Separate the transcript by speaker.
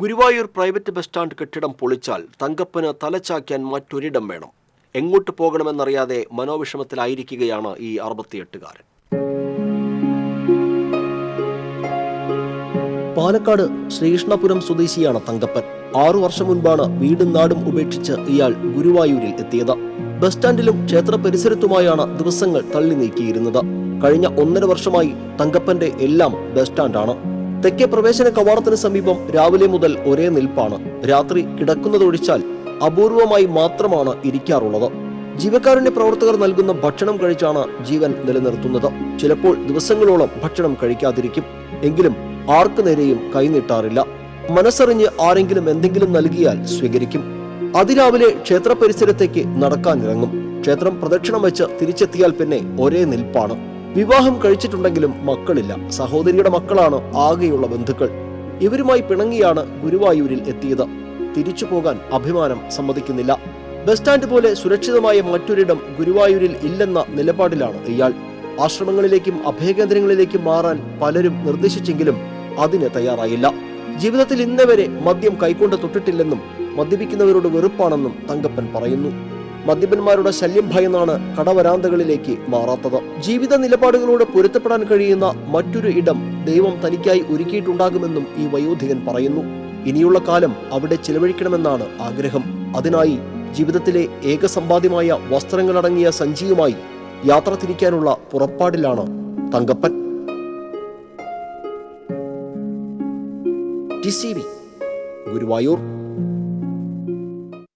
Speaker 1: Guruvayur private bus stand കെട്ടിടം പൊളിച്ചാൽ തങ്കപ്പന് തലച്ചാക്കാൻ മറ്റൊരിടം വേണം. എങ്ങോട്ട് പോകണമെന്നറിയാതെ മനോവിഷമത്തിലായിരിക്കുകയാണ് ഈ അറുപത്തിയെട്ടുകാരൻ. പാലക്കാട് ശ്രീകൃഷ്ണപുരം സ്വദേശിയാണ് തങ്കപ്പൻ. ആറു വർഷം മുൻപാണ് വീടും നാടും ഉപേക്ഷിച്ച് ഇയാൾ ഗുരുവായൂരിൽ എത്തിയത്. ബസ് സ്റ്റാൻഡിലും ക്ഷേത്ര പരിസരത്തുമായാണ് ദിവസങ്ങൾ തള്ളി നീക്കിയിരുന്നത് കഴിഞ്ഞ ഒന്നര വർഷമായി തങ്കപ്പന്റെ എല്ലാം ബസ് സ്റ്റാൻഡാണ്. തെക്കേ പ്രവേശന കവാടത്തിന് സമീപം രാവിലെ മുതൽ ഒരേ നിൽപ്പാണ്. രാത്രി കിടക്കുന്നതൊഴിച്ചാൽ അപൂർവമായി മാത്രമാണ് ഇരിക്കാറുള്ളത്. ജീവകാരുണ്യ പ്രവർത്തകർ നൽകുന്ന ഭക്ഷണം കഴിച്ചാണ് ജീവൻ നിലനിർത്തുന്നത്. ചിലപ്പോൾ ദിവസങ്ങളോളം ഭക്ഷണം കഴിക്കാതിരിക്കും. എങ്കിലും ആർക്കു നേരെയും കൈനീട്ടാറില്ല മനസ്സറിഞ്ഞ് ആരെങ്കിലും എന്തെങ്കിലും നൽകിയാൽ സ്വീകരിക്കും. അതിരാവിലെ ക്ഷേത്ര പരിസരത്തേക്ക് നടക്കാനിറങ്ങും. ക്ഷേത്രം പ്രദക്ഷിണം വെച്ച് തിരിച്ചെത്തിയാൽ പിന്നെ ഒരേ നിൽപ്പാണ്. വിവാഹം കഴിച്ചിട്ടുണ്ടെങ്കിലും മക്കളില്ല. സഹോദരിയുടെ മക്കളാണ് ആകെയുള്ള ബന്ധുക്കൾ. ഇവരുമായി പിണങ്ങിയാണ് ഗുരുവായൂരിൽ എത്തിയത്. തിരിച്ചു പോകാൻ അഭിമാനം സമ്മതിക്കുന്നില്ല. ബസ് സ്റ്റാൻഡ് പോലെ സുരക്ഷിതമായ മറ്റൊരിടം ഗുരുവായൂരിൽ ഇല്ലെന്ന നിലപാടിലാണ് ഇയാൾ. ആശ്രമങ്ങളിലേക്കും അഭയകേന്ദ്രങ്ങളിലേക്കും മാറാൻ പലരും നിർദ്ദേശിച്ചെങ്കിലും അതിന് തയ്യാറായില്ല. ജീവിതത്തിൽ ഇന്നവരെ മദ്യം കൈകൊണ്ട് തൊട്ടിട്ടില്ലെന്നും മദ്യപിക്കുന്നവരോട് വെറുപ്പാണെന്നും തങ്കപ്പൻ പറയുന്നു. മദ്യപന്മാരുടെ ശല്യം ഭയന്നാണ് കടവരാന്തകളിലേക്ക് മാറാത്തത്. ജീവിത നിലപാടുകളോട് പൊരുത്തപ്പെടാൻ കഴിയുന്ന മറ്റൊരു ഇടം ദൈവം തനിക്കായി ഒരുക്കിയിട്ടുണ്ടാകുമെന്നും ഈ വയോധികൻ പറയുന്നു. ഇനിയുള്ള കാലം അവിടെ ചിലവഴിക്കണമെന്നാണ് ആഗ്രഹം. അതിനായി ജീവിതത്തിലെ ഏകസമ്പാദ്യമായ വസ്ത്രങ്ങളടങ്ങിയ സഞ്ചിയുമായി യാത്ര തിരിക്കാനുള്ള പുറപ്പാടിലാണ് തങ്കപ്പൻ. ഗുരുവായൂർ.